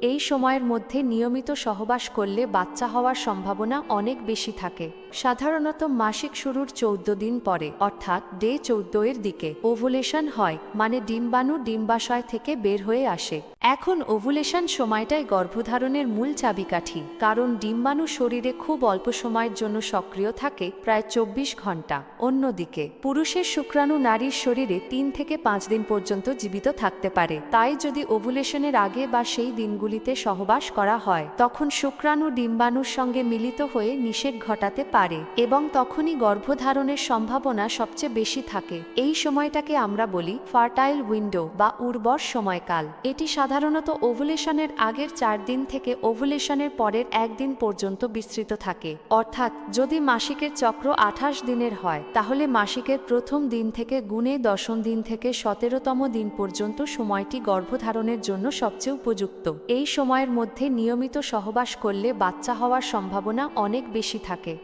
এই সময়ের মধ্যে নিয়মিত সহবাস করলে বাচ্চা হওয়ার সম্ভাবনা অনেক বেশি থাকে। সাধারণত মাসিক শুরুর চৌদ্দ দিন পরে, অর্থাৎ ডে চৌদ্দ এর দিকে। ওভুলেশন হয় মানে ডিম্বাণু ডিম্বাশয় থেকে বের হয়ে আসে। এখন ওভুলেশন সময়টাই গর্ভধারণের মূল চাবিকাঠি, কারণ ডিম্বাণু শরীরে খুব অল্প সময়ের জন্য সক্রিয় থাকে, প্রায় চব্বিশ ঘণ্টা। অন্যদিকে, পুরুষের শুক্রাণু নারীর শরীরে তিন থেকে পাঁচ দিন পর্যন্ত জীবিত থাকতে পারে। তাই যদি ওভুলেশনের আগে বা সেই দিনগুলিতে সহবাস করা হয়। তখন শুক্রাণু ডিম্বাণুর সঙ্গে মিলিত হয়ে নিষেক ঘটাতে পারে এবং তখনই গর্ভধারণের সম্ভাবনা সবচেয়ে বেশি থাকে। এই সময়টাকে আমরা বলি ফার্টাইল উইন্ডো বা উর্বর সময়কাল। এটি সাধারণত ওভুলেশনের আগের চার দিন থেকে ওভুলেশনের পরের একদিন পর্যন্ত বিস্তৃত থাকে। অর্থাৎ, যদি মাসিকের চক্র আঠাশ দিনের হয়, তাহলে মাসিকের প্রথম দিন থেকে গুণে দশম দিন থেকে সতেরোতম দিন পর্যন্ত সময়টি গর্ভধারণের জন্য সবচেয়ে উপযুক্ত। এই সময়ের মধ্যে নিয়মিত সহবাস করলে বাচ্চা হওয়ার সম্ভাবনা অনেক বেশি থাকে।